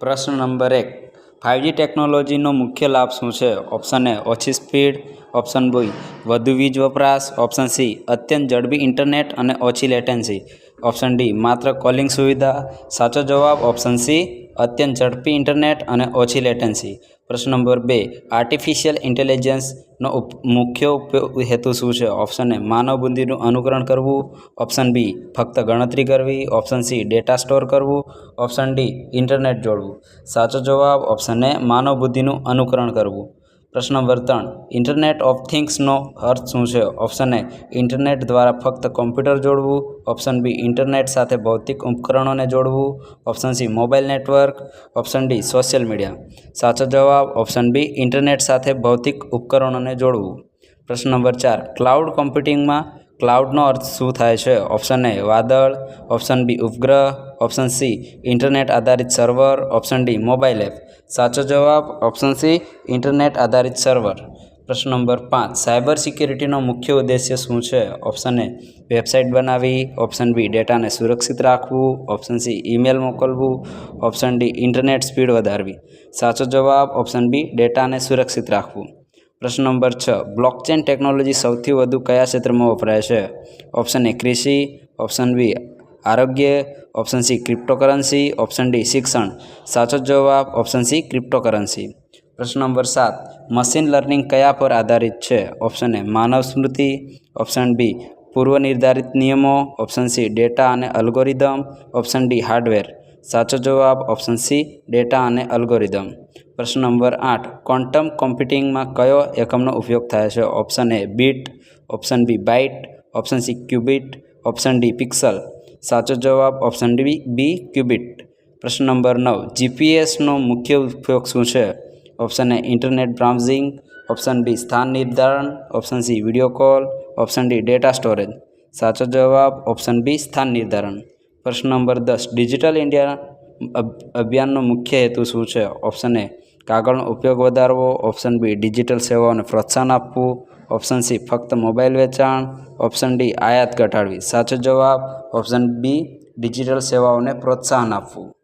પ્રશ્ન નંબર એક ફાઇવજી ટેકનોલોજીનો મુખ્ય લાભ શું છે? ઓપ્શન એ ઓછી સ્પીડ ઓપ્શન બી વધુ વીજ વપરાશ ઓપ્શન સી અત્યંત ઝડપી ઇન્ટરનેટ અને ઓછી લેટન્સી ઓપ્શન ડી, માત્ર કોલિંગ સુવિધા. સાચો જવાબ, ઓપ્શન સી, અત્યંત ઝડપી ઇન્ટરનેટ અને ઓછી લેટન્સી પ્રશ્ન નંબર બે આર્ટિફિશિયલ ઇન્ટેલિજન્સનો મુખ્ય ઉપયોગ હેતુ શું છે? ઓપ્શન એ, માનવ બુદ્ધિનું અનુકરણ કરવું. ઓપ્શન બી, ફક્ત ગણતરી કરવી. ઓપ્શન સી ડેટા સ્ટોર કરવું. ઓપ્શન ડી ઇન્ટરનેટ જોડવું. સાચો જવાબ, ઓપ્શન એ, માનવ બુદ્ધિનું અનુકરણ કરવું. પ્રશ્ન વર્તન ઇન્ટરનેટ ઓફ થિંગ્સનો અર્થ શું છે? ઓપ્શન એ ઇન્ટરનેટ દ્વારા ફક્ત કોમ્પ્યુટર જોડવું. ઓપ્શન બી ઇન્ટરનેટ સાથે ભૌતિક ઉપકરણોને જોડવું. Option C mobile network option D social media સાચો જવાબ ઓપ્શન બી ઇન્ટરનેટ સાથે ભૌતિક ઉપકરણોને જોડવું. પ્રશ્ન નંબર ચાર. ક્લાઉડ કોમ્પ્યુટિંગમાં ક્લાઉડનો અર્થ શું થાય છે? ઓપ્શન એ વાદળ. ઓપ્શન બી ઉપગ્રહ. ઓપ્શન સી ઇન્ટરનેટ આધારિત server option D mobile app સાચો જવાબ ઓપ્શન સી ઇન્ટરનેટ આધારિત સર્વર પ્રશ્ન નંબર પાંચ સાયબર સિક્યુરિટીનો મુખ્ય ઉદ્દેશ્ય શું છે? ઓપ્શન એ વેબસાઇટ બનાવી ઓપ્શન બી ડેટાને સુરક્ષિત રાખવું. ઓપ્શન સી ઈમેલ મોકલવું. ઓપ્શન ડી ઇન્ટરનેટ સ્પીડ વધારવી. સાચો જવાબ ઓપ્શન બી ડેટાને સુરક્ષિત રાખવું. પ્રશ્ન નંબર છ. બ્લોકચેન ટેકનોલોજી સૌથી વધુ કયા ક્ષેત્રમાં વપરાય છે? ઓપ્શન એ કૃષિ ઓપ્શન બી આરોગ્ય option C cryptocurrency option D શિક્ષણ. સાચો જવાબ ઓપ્શન સી ક્રિપ્ટોકરન્સી પ્રશ્ન નંબર સાત. મશીન લર્નિંગ કયા પર આધારિત છે? ઓપ્શન એ માનવ સ્મૃતિ ઓપ્શન બી પૂર્વ નિર્ધારિત નિયમો ઓપ્શન સી ડેટા અને અલ્ગોરિધમ ઓપ્શન ડી હાર્ડવેર સાચો જવાબ ઓપ્શન સી ડેટા અને અલ્ગોરિધમ પ્રશ્ન નંબર આઠ. ક્વોન્ટમ કોમ્પ્યુટિંગમાં કયો એકમનો ઉપયોગ થાય છે? Option A bit, option B byte, option C qubit, option D pixel. સાચો જવાબ ઓપ્શન ડી બી ક્યુબિટ. પ્રશ્ન નંબર નવ. જીપીએસનો મુખ્ય ઉપયોગ શું છે? Option A internet browsing, option B સ્થાન નિર્ધારણ, option C video call, option D data storage. સાચો જવાબ ઓપ્શન બી સ્થાન નિર્ધારણ. પ્રશ્ન નંબર દસ. ડિજિટલ ઇન્ડિયા અભિયાનનો મુખ્ય હેતુ શું છે? ઓપ્શન એ કાગળનો ઉપયોગ વધારવો. ઓપ્શન બી ડિજિટલ સેવાઓને પ્રોત્સાહન આપવું. ઓપ્શન સી ફક્ત મોબાઈલ વેચાણ. ઓપ્શન ડી આયાત ઘટાડવી. સાચો જવાબ. ઓપ્શન બી ડિજિટલ સેવાઓને પ્રોત્સાહન આપવું.